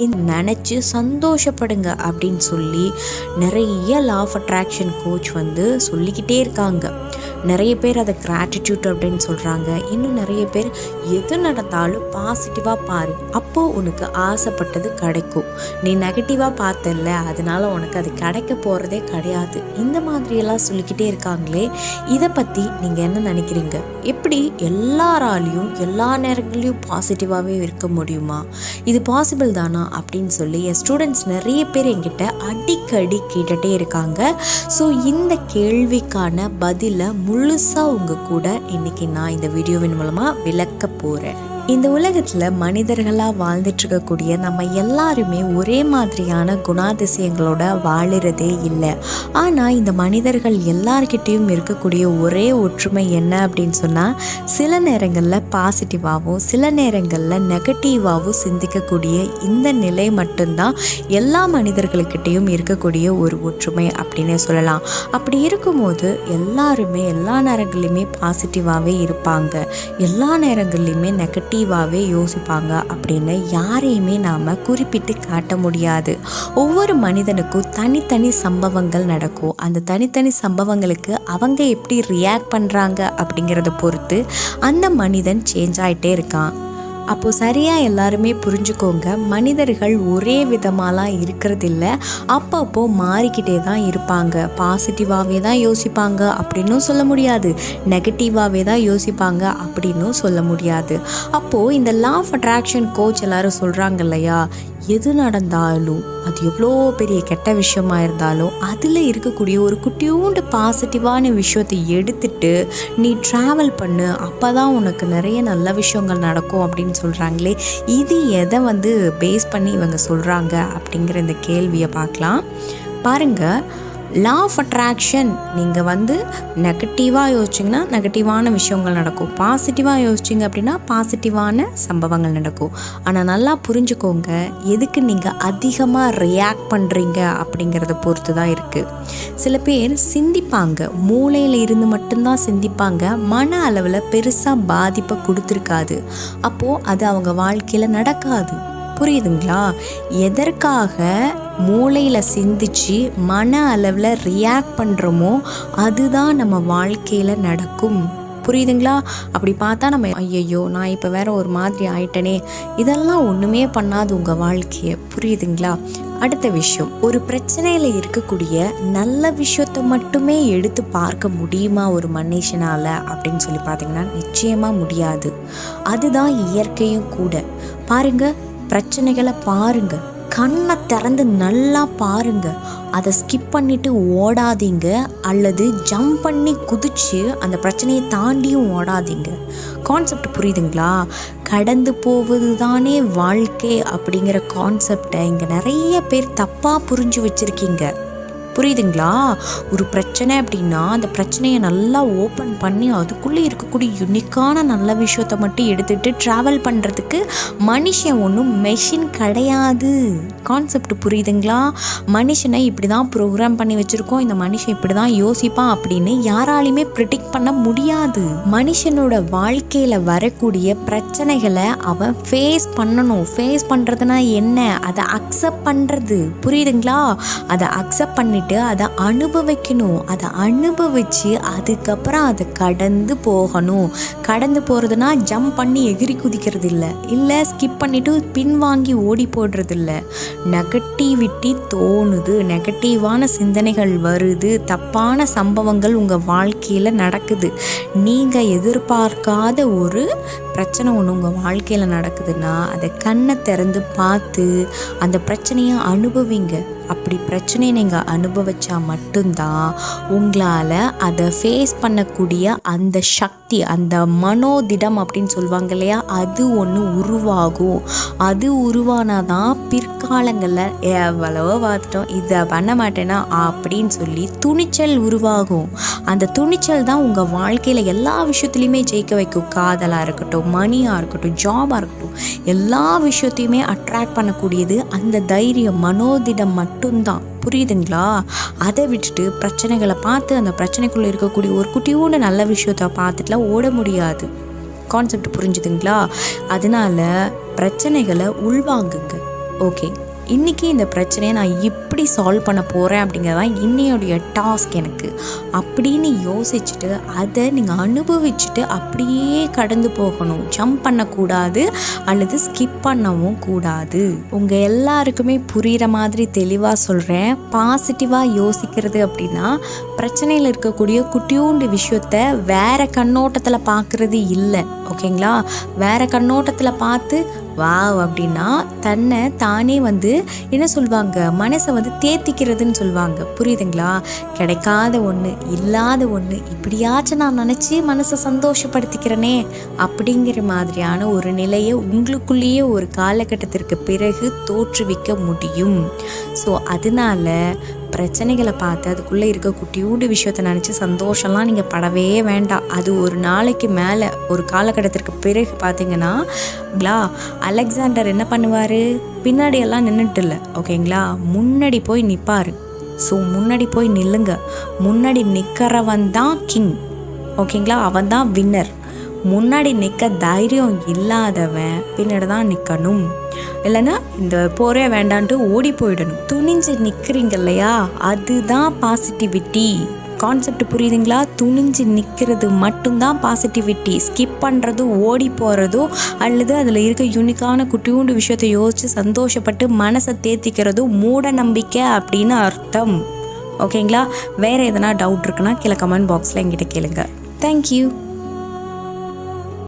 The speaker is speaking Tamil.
இந்த நினச்சி சந்தோஷப்படுங்க அப்படின்னு சொல்லி நிறைய லா ஆஃப் அட்ராக்ஷன் கோச் வந்து சொல்லிக்கிட்டே இருக்காங்க. நிறைய பேர் அதை கிராட்டிடியூட் அப்படின்னு சொல்கிறாங்க இன்னும் நிறைய பேர் எது நடந்தாலும் பாசிட்டிவாக பாரு. அப்போது உனக்கு ஆசைப்பட்டது கிடைக்கும். நீ நெகட்டிவாக பார்த்தல அதனால உனக்கு அது கிடைக்க போகிறதே கிடையாது. இந்த மாதிரியெல்லாம் சொல்லிக்கிட்டே இருக்காங்களே இதை பற்றி நீங்கள் என்ன நினைக்கிறீங்க? எப்படி எல்லாராலையும் எல்லா நேரங்களையும் பாசிட்டிவாகவே இருக்க முடியுமா? இது பாசிபிள் தானா? அப்படின்னு சொல்லி என் ஸ்டூடெண்ட்ஸ் நிறைய பேர் என்கிட்ட அடிக்கடி கேட்டுகிட்டே இருக்காங்க. ஸோ இந்த கேள்விக்கான பதிலை முழுசாக உங்கள் கூட இன்றைக்கி நான் இந்த வீடியோவின் மூலமாக விளக்க போகிறேன் இந்த உலகத்தில் மனிதர்களாக வாழ்ந்துட்டு இருக்கக்கூடிய நம்ம எல்லாருமே ஒரே மாதிரியான குணாதிசயங்களோட வாழுறதே இல்லை. ஆனால் இந்த மனிதர்கள் எல்லார்கிட்டேயும் இருக்கக்கூடிய ஒரே ஒற்றுமை என்ன அப்படின்னு சொன்னால் சில நேரங்களில் பாசிட்டிவாகவும் சில நேரங்களில் நெகட்டிவாகவும் சிந்திக்கக்கூடிய இந்த நிலை மட்டும்தான் எல்லா மனிதர்களுக்கிட்டேயும் இருக்கக்கூடிய ஒரு ஒற்றுமை அப்படின்னே சொல்லலாம். அப்படி இருக்கும்போது எல்லாருமே எல்லா நேரங்களையுமே பாசிட்டிவாகவே இருப்பாங்க. எல்லா நேரங்கள்லையுமே நெகட்டிவாகவே யோசிப்பாங்க. அப்படின்னு யாரையுமே நாம் குறிப்பிட்டு காட்ட முடியாது. ஒவ்வொரு மனிதனுக்கும் தனித்தனி சம்பவங்கள் நடக்கும். அந்த தனித்தனி சம்பவங்களுக்கு அவங்க எப்படி ரியாக்ட் பண்ணுறாங்க அப்படிங்கிறத பொறுத்து அந்த மனிதன் சேஞ்ச் ஆகிட்டே இருக்கான். அப்போது சரியாக எல்லாருமே புரிஞ்சுக்கோங்க. மனிதர்கள் ஒரே விதமாலாம் இருக்கிறதில்ல. அப்பப்போ மாறிக்கிட்டே தான் இருப்பாங்க. பாசிட்டிவாகவே தான் யோசிப்பாங்க அப்படின்னும் சொல்ல முடியாது. நெகட்டிவாகவே தான் யோசிப்பாங்க அப்படின்னும் சொல்ல முடியாது. அப்போது இந்த லா ஆஃப் அட்ராக்ஷன் கோச் எல்லாரும் சொல்கிறாங்க இல்லையா? எது நடந்தாலும் அது எவ்வளோ பெரிய கெட்ட விஷயமா இருந்தாலும் அதில் இருக்கக்கூடிய ஒரு குட்டியூண்டு பாசிட்டிவான விஷயத்தை எடுத்துட்டு நீ ட்ராவல் பண்ணு அப்போ தான் உனக்கு நிறைய நல்ல விஷயங்கள் நடக்கும் அப்படின்னு சொல்கிறாங்களே இது எதை வந்து பேஸ் பண்ணி இவங்க சொல்கிறாங்க அப்படிங்கிற இந்த கேள்வியை பார்க்கலாம். பாருங்கள் லா ஆஃப் அட்ராக்ஷன் நீங்கள் வந்து நெகட்டிவாக யோசிச்சிங்கன்னா நெகட்டிவான விஷயங்கள் நடக்கும். பாசிட்டிவாக யோசிச்சிங்க அப்படின்னா பாசிட்டிவான சம்பவங்கள் நடக்கும். ஆனால் நல்லா புரிஞ்சுக்கோங்க எதுக்கு நீங்கள் அதிகமாக ரியாக்ட் பண்ணுறீங்க அப்படிங்கிறத பொறுத்து தான் இருக்குது சில பேர் சிந்திப்பாங்க. மூளையில் இருந்து மட்டும்தான் சிந்திப்பாங்க. மன அளவில் பெருசாக பாதிப்பை கொடுத்துருக்காது. அப்போது அது அவங்க வாழ்க்கையில் நடக்காது. புரியுதுங்களா? எதற்காக மூளையில் சிந்திச்சு மன அளவில் ரியாக்ட் பண்ணுறோமோ அதுதான் நம்ம வாழ்க்கையில் நடக்கும். புரியுதுங்களா? அப்படி பார்த்தா நம்ம ஐயையோ நான் இப்போ வேற ஒரு மாதிரி ஆயிட்டனே. இதெல்லாம் ஒன்றுமே பண்ணாது உங்கள் வாழ்க்கையை. புரியுதுங்களா? அடுத்த விஷயம். ஒரு பிரச்சனையில் இருக்கக்கூடிய நல்ல விஷயத்தை மட்டுமே எடுத்து பார்க்க முடியுமா ஒரு மனுஷனால் அப்படின்னு சொல்லி பார்த்தீங்கன்னா நிச்சயமாக முடியாது. அதுதான் இயற்கையும் கூட. பாருங்கள் பிரச்சனைகளை பாருங்கள் கண்ணை திறந்து நல்லா பாருங்க. அதை ஸ்கிப் பண்ணிட்டு ஓடாதீங்க. அல்லது ஜம்ப் பண்ணி குதிச்சு அந்த பிரச்சனையை தாண்டியும் ஓடாதீங்க. கான்செப்ட் புரியுதுங்களா? கடந்து போவது தானே வாழ்க்கை அப்படிங்கிற கான்செப்டை இங்கே நிறைய பேர் தப்பாக புரிஞ்சு வச்சுருக்கீங்க. புரியுதுங்களா? ஒரு பிரச்சனை அப்படின்னா அந்த பிரச்சனையை நல்லா ஓப்பன் பண்ணி அதுக்குள்ளே இருக்கக்கூடிய யுனிக்கான நல்ல விஷயத்த மட்டும் எடுத்துகிட்டு ட்ராவல் பண்ணுறதுக்கு மனுஷன் ஒன்றும் மெஷின் கிடையாது. கான்செப்ட் புரியுதுங்களா? மனுஷனை இப்படி தான் ப்ரோக்ராம் பண்ணி வச்சுருக்கோம். இந்த மனுஷன் இப்படி தான் யோசிப்பான் அப்படின்னு யாராலையுமே ப்ரிடிக்ட் பண்ண முடியாது. மனுஷனோட வாழ்க்கையில் வரக்கூடிய பிரச்சனைகளை அவன் ஃபேஸ் பண்ணணும். ஃபேஸ் பண்ணுறதுனா என்ன? அதை அக்செப்ட் பண்ணுறது புரியுதுங்களா? அதை அக்செப்ட் பண்ணிட்டு அதை அனுபவிக்கணும். அதை அனுபவித்து அதுக்கப்புறம் அதை கடந்து போகணும். கடந்து போகிறதுனா ஜம்ப் பண்ணி எகிரி குதிக்கிறது இல்லை இல்லை ஸ்கிப் பண்ணிவிட்டு பின்வாங்கி ஓடி போடுறது இல்லை நெகட்டிவிட்டி தோணுது. நெகட்டிவான சிந்தனைகள் வருது. தப்பான சம்பவங்கள் உங்கள் வாழ்க்கையில் நடக்குது. நீங்கள் எதிர்பார்க்காத ஒரு பிரச்சனை ஒன்று உங்கள் வாழ்க்கையில் நடக்குதுன்னா அதை கண்ணை திறந்து பார்த்து அந்த பிரச்சனையை அனுபவிங்க. அப்படி பிரச்சனையை நீங்கள் அனுபவித்தா மட்டும்தான் உங்களால் அதை ஃபேஸ் பண்ணக்கூடிய அந்த சக்தி அந்த மனோதிடம் அப்படின்னு சொல்லுவாங்க இல்லையா அது ஒன்று உருவாகும். அது உருவானாதான் பிற்காலங்களில் எவ்வளவோ பார்த்துட்டோம் இதை பண்ண மாட்டேனா? அப்படின்னு சொல்லி துணிச்சல் உருவாகும். அந்த துணிச்சல் தான் உங்கள் வாழ்க்கையில் எல்லா விஷயத்துலையுமே ஜெயிக்க வைக்கும். காதலாக இருக்கட்டும் மணியாக இருக்கட்டும் ஜாபாக இருக்கட்டும் எல்லா விஷயத்தையுமே அட்ராக்ட் பண்ணக்கூடியது அந்த தைரியம் மனோதிடம் மட்டும்தான். புரியுதுங்களா? அதை விட்டுட்டு பிரச்சனைகளை பார்த்து அந்த பிரச்சனைக்குள்ளே இருக்கக்கூடிய ஒரு குட்டியோட நல்ல விஷயத்த பார்த்துட்டுலாம் ஓட முடியாது. கான்செப்ட் புரிஞ்சுதுங்களா? அதனால பிரச்சனைகளை உள்வாங்குங்க. ஓகே இன்றைக்கி இந்த பிரச்சனையை நான் இப்படி சால்வ் பண்ண போகிறேன் அப்படிங்கிறதான் இன்னையோடைய டாஸ்க் எனக்கு. அப்படின்னு யோசிச்சுட்டு அதை நீங்கள் அனுபவிச்சுட்டு அப்படியே கடந்து போகணும். ஜம்ப் பண்ணக்கூடாது அல்லது ஸ்கிப் பண்ணவும் கூடாது. உங்கள் எல்லாருக்குமே புரிகிற மாதிரி தெளிவாக சொல்கிறேன் பாசிட்டிவாக யோசிக்கிறது அப்படின்னா பிரச்சனையில் இருக்கக்கூடிய குட்டியூண்டு விஷயத்த வேறு கண்ணோட்டத்தில் பார்க்குறது இல்லை. ஓகேங்களா? வேறு கண்ணோட்டத்தில் பார்த்து வாவ் அப்படின்னா தன்னை தானே வந்து என்ன சொல்லுவாங்க மனசை வந்து தேத்திக்கிறதுன்னு சொல்லுவாங்க புரியுதுங்களா? கிடைக்காத ஒன்று இல்லாத ஒன்று இப்படியாச்சும் நான் நினச்சி மனசை சந்தோஷப்படுத்திக்கிறனே அப்படிங்கிற மாதிரியான ஒரு நிலையை உங்களுக்குள்ளேயே ஒரு காலகட்டத்திற்கு பிறகு தோற்றுவிக்க முடியும். ஸோ அதனால பிரச்சனைகளை பார்த்து அதுக்குள்ளே இருக்க குட்டியூண்டு விஷயத்தை நினச்சி சந்தோஷம்லாம் நீங்கள் படவே வேண்டாம். அது ஒரு நாளைக்கு மேலே ஒரு காலகட்டத்திற்கு பிறகு பார்த்தீங்கன்னா ங்களா அலெக்சாண்டர் என்ன பண்ணுவார்? பின்னாடியெல்லாம் நின்றுட்டு இல்லை. ஓகேங்களா? முன்னாடி போய் நிற்பார் ஸோ முன்னாடி போய் நில்லுங்க. முன்னாடி நிற்கிறவன் தான் கிங் ஓகேங்களா? அவன் தான் வின்னர் முன்னாடி நிற்க தைரியம் இல்லாதவன் பின்னாடி தான் நிற்கணும் இல்லைன்னா இந்த போரே வேண்டான்ட்டு ஓடி போயிடணும். துணிஞ்சு நிற்கிறீங்க இல்லையா? அதுதான் பாசிட்டிவிட்டி கான்செப்ட் புரியுதுங்களா? துணிஞ்சு நிற்கிறது மட்டும்தான் பாசிட்டிவிட்டி ஸ்கிப் பண்ணுறதோ ஓடி போகிறதோ அல்லது அதில் இருக்க யூனிக்கான குட்டியூண்டு விஷயத்தை யோசித்து சந்தோஷப்பட்டு மனசை தேத்திக்கிறதோ மூட நம்பிக்கை அப்படின்னு அர்த்தம். ஓகேங்களா வேறு எதனா டவுட் இருக்குன்னா கீழே கமெண்ட் பாக்ஸில் எங்கிட்ட கேளுங்க. தேங்க்யூ